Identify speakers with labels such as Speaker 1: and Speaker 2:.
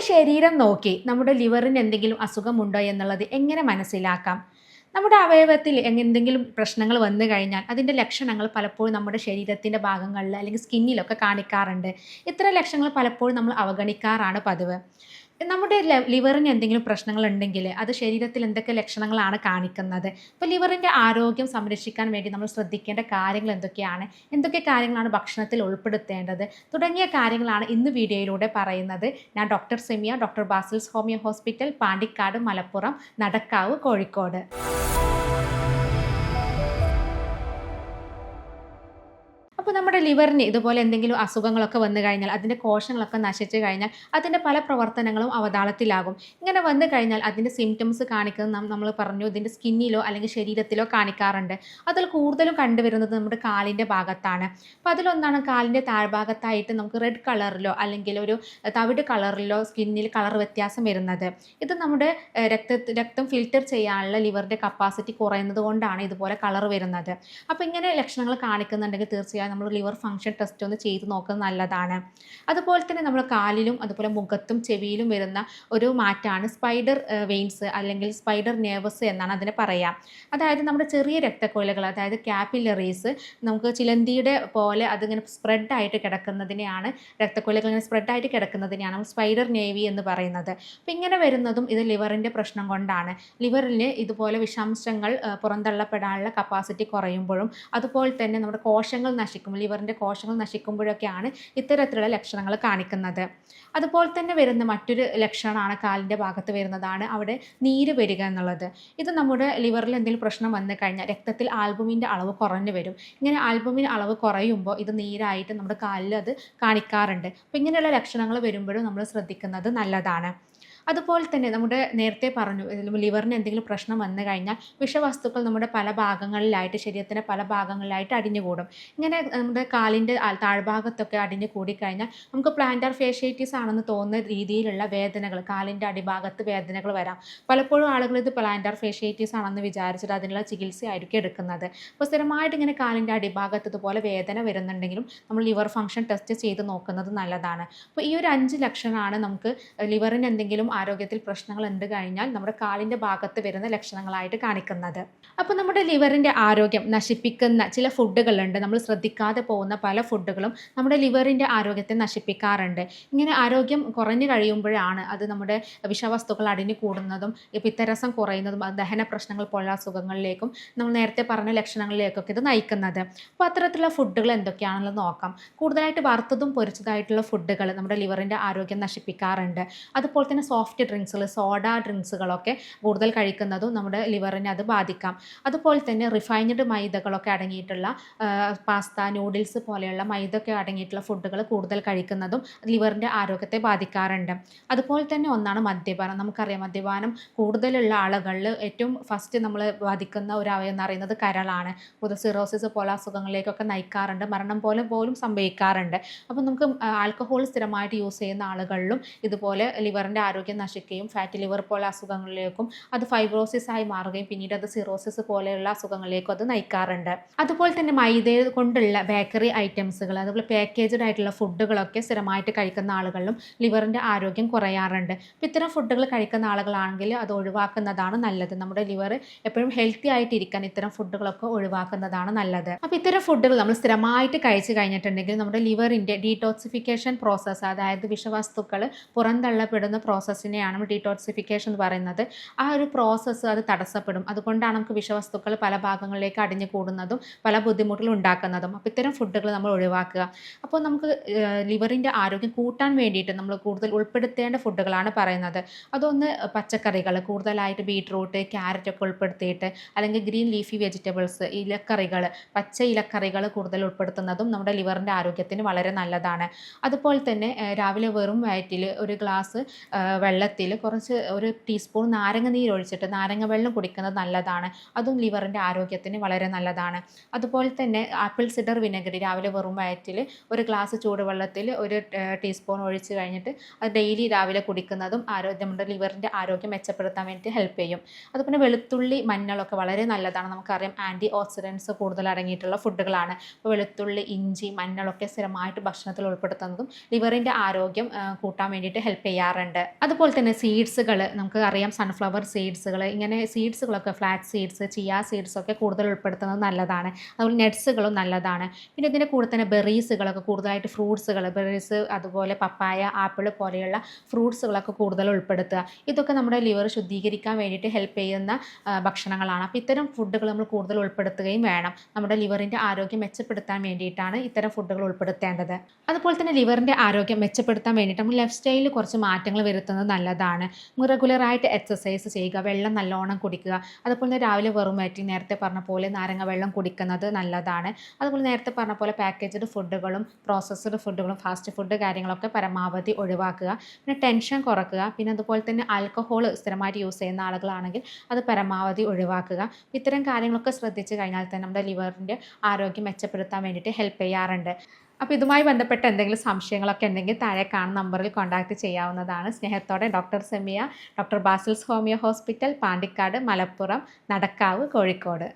Speaker 1: നമ്മുടെ ശരീരം നോക്കി നമ്മുടെ ലിവറിന് എന്തെങ്കിലും അസുഖമുണ്ടോ എന്നുള്ളത് എങ്ങനെ മനസ്സിലാക്കാം? നമ്മുടെ അവയവത്തിൽ എന്തെങ്കിലും പ്രശ്നങ്ങൾ വന്നു കഴിഞ്ഞാൽ അതിന്റെ ലക്ഷണങ്ങൾ പലപ്പോഴും നമ്മുടെ ശരീരത്തിന്റെ ഭാഗങ്ങളിൽ അല്ലെങ്കിൽ സ്കിന്നിലൊക്കെ കാണിക്കാറുണ്ട്. ഇത്തരം ലക്ഷണങ്ങൾ പലപ്പോഴും നമ്മൾ അവഗണിക്കാറാണ് പതിവ്. നമ്മുടെ ലിവറിന് എന്തെങ്കിലും പ്രശ്നങ്ങൾ ഉണ്ടെങ്കിൽ അത് ശരീരത്തിൽ എന്തൊക്കെ ലക്ഷണങ്ങളാണ് കാണിക്കുന്നത്? ഇപ്പോൾ ലിവറിന്റെ ആരോഗ്യം സംരക്ഷിക്കാൻ വേണ്ടി നമ്മൾ ശ്രദ്ധിക്കേണ്ട കാര്യങ്ങൾ എന്തൊക്കെയാണ്? എന്തൊക്കെ കാര്യങ്ങളാണ് ഭക്ഷണത്തിൽ ഉൾപ്പെടുത്തേണ്ടത്? തുടങ്ങിയ കാര്യങ്ങളാണ് ഇന്ന് വീഡിയോയിലൂടെ പറയുന്നത്. ഞാൻ doctor Semiya doctor Basil's homeo hospital Pandikkad Malappuram Nadakkavu Kozhikode. നമ്മുടെ ലിവറിന് ഇതുപോലെ എന്തെങ്കിലും അസുഖങ്ങളൊക്കെ വന്നു കഴിഞ്ഞാൽ അതിന്റെ കോശങ്ങളൊക്കെ നശിച്ചു കഴിഞ്ഞാൽ അതിന്റെ പല പ്രവർത്തനങ്ങളും അവതാളത്തിലാകും. ഇങ്ങനെ വന്നു കഴിഞ്ഞാൽ അതിന്റെ സിംറ്റംസ് കാണിക്കുന്നത് നമ്മൾ പറഞ്ഞു ഇതിന്റെ സ്കിന്നിലോ അല്ലെങ്കിൽ ശരീരത്തിലോ കാണിക്കാറുണ്ട്. അതിൽ കൂടുതലും കണ്ടുവരുന്നത് നമ്മുടെ കാലിന്റെ ഭാഗത്താണ്. അപ്പോൾ അതിലൊന്നാണ് കാലിന്റെ താഴ്ഭാഗത്തായിട്ട് നമുക്ക് റെഡ് കളറിലോ അല്ലെങ്കിൽ ഒരു തവിട് കളറിലോ സ്കിന്നിൽ കളർ വ്യത്യാസം വരുന്നത്. ഇത് നമ്മുടെ രക്ത രക്തം ഫിൽറ്റർ ചെയ്യാനുള്ള ലിവറിന്റെ കപ്പാസിറ്റി കുറയുന്നത് കൊണ്ടാണ് ഇതുപോലെ കളർ വരുന്നത്. അപ്പോൾ ഇങ്ങനെ ലക്ഷണങ്ങൾ കാണിക്കുന്നുണ്ടെങ്കിൽ തീർച്ചയായും നമ്മൾ ലിവർ ഫങ്ഷൻ ടെസ്റ്റ് ഒന്ന് ചെയ്ത് നോക്കുന്നത് നല്ലതാണ്. അതുപോലെ തന്നെ നമ്മൾ കാലിലും അതുപോലെ മുഖത്തും ചെവിയിലും വരുന്ന ഒരു മാറ്റമാണ് സ്പൈഡർ വെയിൻസ് അല്ലെങ്കിൽ സ്പൈഡർ നേവസ് എന്നാണ് അതിനെ പറയാം. അതായത് നമ്മുടെ ചെറിയ രക്തക്കൊലകൾ അതായത് ക്യാപ്പിലറീസ് നമുക്ക് ചിലന്തിയുടെ പോലെ അതിങ്ങനെ സ്പ്രെഡായിട്ട് കിടക്കുന്നതിനെയാണ് രക്തക്കൊലകൾ ഇങ്ങനെ സ്പ്രെഡായിട്ട് കിടക്കുന്നതിനെയാണ് സ്പൈഡർ നേവി എന്ന് പറയുന്നത്. അപ്പോൾ ഇങ്ങനെ വരുന്നതും ഇത് ലിവറിന്റെ പ്രശ്നം കൊണ്ടാണ്. ലിവറിൽ ഇതുപോലെ വിഷാംശങ്ങൾ പുറന്തള്ളപ്പെടാനുള്ള കപ്പാസിറ്റി കുറയുമ്പോഴും അതുപോലെ തന്നെ നമ്മുടെ കോശങ്ങൾ നശിക്കുമ്പോൾ ലിവറിന്റെ കോശങ്ങൾ നശിക്കുമ്പോഴൊക്കെയാണ് ഇത്തരത്തിലുള്ള ലക്ഷണങ്ങൾ കാണിക്കുന്നത്. അതുപോലെ തന്നെ വരുന്ന മറ്റൊരു ലക്ഷണമാണ് കാലിന്റെ ഭാഗത്ത് വരുന്നതാണ് അവിടെ നീര് വരിക എന്നുള്ളത്. ഇത് നമ്മുടെ ലിവറിൽ എന്തെങ്കിലും പ്രശ്നം വന്നു കഴിഞ്ഞാൽ രക്തത്തിൽ ആൽബുമിന്റെ അളവ് കുറഞ്ഞു വരും. ഇങ്ങനെ ആൽബുമിൻ അളവ് കുറയുമ്പോൾ ഇത് നീരായിട്ട് നമ്മുടെ കാലിൽ അത് കാണിക്കാറുണ്ട്. അപ്പോൾ ഇങ്ങനെയുള്ള ലക്ഷണങ്ങൾ വരുമ്പോഴും നമ്മൾ ശ്രദ്ധിക്കുന്നത് നല്ലതാണ്. അതുപോലെ തന്നെ നമ്മുടെ നേരത്തെ പറഞ്ഞു ലിവറിന് എന്തെങ്കിലും പ്രശ്നം വന്നു കഴിഞ്ഞാൽ വിഷവസ്തുക്കൾ നമ്മുടെ പല ഭാഗങ്ങളിലായിട്ട് ശരീരത്തിന്റെ പല ഭാഗങ്ങളിലായിട്ട് അടിഞ്ഞുകൂടും. ഇങ്ങനെ നമ്മുടെ കാലിന്റെ താഴ്ഭാഗത്തൊക്കെ അടിഞ്ഞു കൂടിക്കഴിഞ്ഞാൽ നമുക്ക് പ്ലാന്റർ ഫേഷ്യേറ്റീസ് ആണെന്ന് തോന്നുന്ന രീതിയിലുള്ള വേദനകൾ കാലിന്റെ അടിഭാഗത്ത് വേദനകൾ വരാം. പലപ്പോഴും ആളുകൾ ഇത് പ്ലാന്റർ ഫേഷ്യേറ്റീസ് ആണെന്ന് വിചാരിച്ചിട്ട് അതിനുള്ള ചികിത്സയായിരിക്കും എടുക്കുന്നത്. അപ്പോൾ സ്ഥിരമായിട്ട് ഇങ്ങനെ കാലിന്റെ അടിഭാഗത്ത് ഇതുപോലെ വേദന വരുന്നുണ്ടെങ്കിലും നമ്മൾ ലിവർ ഫംഗ്ഷൻ ടെസ്റ്റ് ചെയ്ത് നോക്കുന്നത് നല്ലതാണ്. അപ്പോൾ ഈ ഒരു അഞ്ച് ലക്ഷണമാണ് നമുക്ക് ലിവറിന് എന്തെങ്കിലും ആരോഗ്യത്തിൽ പ്രശ്നങ്ങൾ ഉണ്ട് കഴിഞ്ഞാൽ നമ്മുടെ കാലിന്റെ ഭാഗത്ത് വരുന്ന ലക്ഷണങ്ങളായിട്ട് കാണിക്കുന്നത്. അപ്പോൾ നമ്മുടെ ലിവറിന്റെ ആരോഗ്യം നശിപ്പിക്കുന്ന ചില ഫുഡുകളുണ്ട്. നമ്മൾ ശ്രദ്ധിക്കാതെ പോകുന്ന പല ഫുഡുകളും നമ്മുടെ ലിവറിന്റെ ആരോഗ്യത്തെ നശിപ്പിക്കാറുണ്ട്. ഇങ്ങനെ ആരോഗ്യം കുറഞ്ഞു കഴിയുമ്പോഴാണ് അത് നമ്മുടെ വിഷവസ്തുക്കൾ അടിഞ്ഞു കൂടുന്നതും പിത്തരസം കുറയുന്നതും ദഹന പ്രശ്നങ്ങൾ പോലുള്ള അസുഖങ്ങളിലേക്കും നമ്മൾ നേരത്തെ പറഞ്ഞ ലക്ഷണങ്ങളിലേക്കൊക്കെ ഇത് നയിക്കുന്നത്. അപ്പോൾ അത്തരത്തിലുള്ള ഫുഡുകൾ എന്തൊക്കെയാണെന്ന് നോക്കാം. കൂടുതലായിട്ട് വറുത്തതും പൊരിച്ചതായിട്ടുള്ള ഫുഡുകൾ നമ്മുടെ ലിവറിന്റെ ആരോഗ്യം നശിപ്പിക്കാറുണ്ട്. അതുപോലെ തന്നെ സോഫ്റ്റ് ഡ്രിങ്ക്സുകൾ സോഡ ഡ്രിങ്ക്സുകളൊക്കെ കൂടുതൽ കഴിക്കുന്നതും നമ്മുടെ ലിവറിനെ അത് ബാധിക്കാം. അതുപോലെ തന്നെ റിഫൈൻഡ് മൈദകളൊക്കെ അടങ്ങിയിട്ടുള്ള പാസ്ത നൂഡിൽസ് പോലെയുള്ള മൈദൊക്കെ അടങ്ങിയിട്ടുള്ള ഫുഡുകൾ കൂടുതൽ കഴിക്കുന്നതും ലിവറിന്റെ ആരോഗ്യത്തെ ബാധിക്കാറുണ്ട്. അതുപോലെ തന്നെ ഒന്നാണ് മദ്യപാനം. നമുക്കറിയാം മദ്യപാനം കൂടുതലുള്ള ആളുകളിൽ ഏറ്റവും ഫസ്റ്റ് നമ്മൾ ബാധിക്കുന്ന ഒരു അവയം എന്ന് പറയുന്നത് കരളാണ്. പുതു സിറോസിസ് പോലെ അസുഖങ്ങളിലേക്കൊക്കെ നയിക്കാറുണ്ട്. മരണം പോലെ പോലും സംഭവിക്കാറുണ്ട്. അപ്പം നമുക്ക് ആൽക്കഹോൾ സ്ഥിരമായിട്ട് യൂസ് ചെയ്യുന്ന ആളുകളിലും ഇതുപോലെ ലിവറിന്റെ ആരോഗ്യം നശിക്കുകയും ഫാറ്റ് ലിവർ പോലെ അസുഖങ്ങളിലേക്കും അത് ഫൈബ്രോസിസ് ആയി മാറുകയും പിന്നീട് അത് സിറോസിസ് പോലെയുള്ള അസുഖങ്ങളിലേക്കും അത് നയിക്കാറുണ്ട്. അതുപോലെ തന്നെ മൈദ കൊണ്ടുള്ള ബേക്കറി ഐറ്റംസുകൾ അതുപോലെ പാക്കേജ്ഡ് ആയിട്ടുള്ള ഫുഡുകളൊക്കെ സ്ഥിരമായിട്ട് കഴിക്കുന്ന ആളുകളിലും ലിവറിന്റെ ആരോഗ്യം കുറയാറുണ്ട്. അപ്പോൾ ഇത്തരം ഫുഡുകൾ കഴിക്കുന്ന ആളുകളാണെങ്കിൽ അത് ഒഴിവാക്കുന്നതാണ് നല്ലത്. നമ്മുടെ ലിവർ എപ്പോഴും ഹെൽത്തി ആയിട്ടിരിക്കാൻ ഇത്തരം ഫുഡുകളൊക്കെ ഒഴിവാക്കുന്നതാണ് നല്ലത്. അപ്പോൾ ഇത്തരം ഫുഡുകൾ നമ്മൾ സ്ഥിരമായിട്ട് കഴിച്ചു കഴിഞ്ഞിട്ടുണ്ടെങ്കിൽ നമ്മുടെ ലിവറിന്റെ ഡീടോക്സിഫിക്കേഷൻ പ്രോസസ്സ് അതായത് വിഷവസ്തുക്കൾ പുറന്തള്ളപ്പെടുന്ന പ്രോസസ്സിനെയാണ് ഡീടോക്സിഫിക്കേഷൻ എന്ന് പറയുന്നത്. ആ ഒരു പ്രോസസ്സ് അത് തടസ്സപ്പെടും. അതുകൊണ്ടാണ് നമുക്ക് വിഷവസ്തുക്കൾ പല ഭാഗങ്ങളിലേക്ക് അടിഞ്ഞു കൂടുന്നതും പല ബുദ്ധിമുട്ടുകളും ഉണ്ടാക്കുന്നതും. അപ്പോൾ ഇത്തരം ഫുഡുകൾ നമ്മൾ ഒഴിവാക്കുക. അപ്പോൾ നമുക്ക് ലിവറിന്റെ ആരോഗ്യം കൂട്ടാൻ വേണ്ടിയിട്ട് നമ്മൾ കൂടുതൽ ഉൾപ്പെടുത്തേണ്ട ഫുഡുകളാണ് പറയുന്നത്. അതൊന്ന് പച്ചക്കറികൾ കൂടുതലായിട്ട് ബീട്രൂട്ട് ക്യാരറ്റ് ഒക്കെ ഉൾപ്പെടുത്തിയിട്ട് അല്ലെങ്കിൽ ഗ്രീൻ ലീഫി വെജിറ്റബിൾസ് ഇലക്കറികൾ പച്ച ഇലക്കറികൾ കൂടുതൽ ഉൾപ്പെടുത്തുന്നതും നമ്മുടെ ലിവറിന്റെ ആരോഗ്യത്തിന് വളരെ നല്ലതാണ്. അതുപോലെ തന്നെ രാവിലെ വെറും വയറ്റിൽ ഒരു ഗ്ലാസ് വെള്ളത്തിൽ കുറച്ച് ഒരു ടീസ്പൂൺ നാരങ്ങ നീര് ഒഴിച്ചിട്ട് നാരങ്ങ വെള്ളം കുടിക്കുന്നത് നല്ലതാണ്. അതും ലിവറിന്റെ ആരോഗ്യത്തിന് വളരെ നല്ലതാണ്. അതുപോലെ തന്നെ ആപ്പിൾ സിഡർ വിനെഗർ രാവിലെ വെറും വയറ്റിൽ ഒരു ഗ്ലാസ് ചൂടുവെള്ളത്തിൽ ഒരു ടീസ്പൂൺ ഒഴിച്ച് കഴിഞ്ഞിട്ട് അത് ഡെയിലി രാവിലെ കുടിക്കുന്നതും ആരോഗ്യം നമ്മുടെ ലിവറിന്റെ ആരോഗ്യം മെച്ചപ്പെടുത്താൻ വേണ്ടി ഹെൽപ്പ് ചെയ്യും. അതുപോലെ വെളുത്തുള്ളി മഞ്ഞളൊക്കെ വളരെ നല്ലതാണ്. നമുക്കറിയാം ആന്റി ഓക്സിഡൻസ് കൂടുതൽ അടങ്ങിയിട്ടുള്ള ഫുഡുകളാണ് അപ്പോൾ വെളുത്തുള്ളി ഇഞ്ചി മഞ്ഞളൊക്കെ സ്ഥിരമായിട്ട് ഭക്ഷണത്തിൽ ഉൾപ്പെടുത്തുന്നതും ലിവറിന്റെ ആരോഗ്യം കൂട്ടാൻ വേണ്ടിയിട്ട് ഹെൽപ്പ് ചെയ്യാറുണ്ട്. അതുപോലെ തന്നെ സീഡ്സുകൾ നമുക്ക് അറിയാം സൺഫ്ലവർ സീഡ്സുകൾ ഇങ്ങനെ സീഡ്സുകളൊക്കെ ഫ്ലാറ്റ് സീഡ്സ് ചിയ സീഡ്സ് ഒക്കെ കൂടുതൽ ഉൾപ്പെടുത്തുന്നത് നല്ലതാണ്. അതുപോലെ നട്ട്സുകളും നല്ലതാണ്. പിന്നെ ഇതിന്റെ കൂടെ തന്നെ ബെറീസുകളൊക്കെ കൂടുതലായിട്ട് ഫ്രൂട്ട്സുകൾ ബെറീസ് അതുപോലെ പപ്പായ ആപ്പിൾ പോലെയുള്ള ഫ്രൂട്ട്സുകളൊക്കെ കൂടുതൽ ഉൾപ്പെടുത്തുക. ഇതൊക്കെ നമ്മുടെ ലിവർ ശുദ്ധീകരിക്കാൻ വേണ്ടിയിട്ട് ഹെൽപ്പ് ചെയ്യുന്ന ഭക്ഷണങ്ങളാണ്. അപ്പോൾ ഇത്തരം ഫുഡുകൾ നമ്മൾ കൂടുതൽ ഉൾപ്പെടുത്തുകയും വേണം. നമ്മുടെ ലിവറിന്റെ ആരോഗ്യം മെച്ചപ്പെടുത്താൻ വേണ്ടിയിട്ടാണ് ഇത്തരം ഫുഡുകൾ ഉൾപ്പെടുത്തേണ്ടത്. അതുപോലെ തന്നെ ലിവറിന്റെ ആരോഗ്യം മെച്ചപ്പെടുത്താൻ വേണ്ടിയിട്ട് നമ്മൾ ലൈഫ് സ്റ്റൈലിൽ കുറച്ച് മാറ്റങ്ങൾ വരുത്തുന്നത് നല്ലതാണ്. റെഗുലറായിട്ട് എക്സസൈസ് ചെയ്യുക വെള്ളം നല്ലോണം കുടിക്കുക. അതുപോലെ തന്നെ രാവിലെ വെറും വയറ്റി നേരത്തെ പറഞ്ഞ പോലെ നാരങ്ങ വെള്ളം കുടിക്കുന്നത് നല്ലതാണ്. അതുപോലെ നേരത്തെ പറഞ്ഞ പോലെ പാക്കേജ്ഡ് ഫുഡുകളും പ്രോസസ്ഡ് ഫുഡുകളും ഫാസ്റ്റ് ഫുഡ് കാര്യങ്ങളൊക്കെ പരമാവധി ഒഴിവാക്കുക. പിന്നെ ടെൻഷൻ കുറക്കുക. പിന്നെ അതുപോലെ തന്നെ ആൽക്കഹോൾ സ്ഥിരമായിട്ട് യൂസ് ചെയ്യുന്ന ആളുകളാണെങ്കിൽ അത് പരമാവധി ഒഴിവാക്കുക. ഇത്തരം കാര്യങ്ങളൊക്കെ ശ്രദ്ധിച്ചു കഴിഞ്ഞാൽ തന്നെ നമ്മുടെ ലിവറിന്റെ ആരോഗ്യം മെച്ചപ്പെടുത്താൻ വേണ്ടിയിട്ട് ഹെൽപ്പ് ചെയ്യാറുണ്ട്. അപ്പോൾ ഇതുമായി ബന്ധപ്പെട്ട എന്തെങ്കിലും സംശയങ്ങളൊക്കെ ഉണ്ടെങ്കിൽ താഴെ കാണുന്ന നമ്പറിൽ കോൺടാക്റ്റ് ചെയ്യാവുന്നതാണ്. സ്നേഹത്തോടെ doctor Semiya doctor Basil's homeo hospital Pandikkad Malappuram Nadakkavu Kozhikode.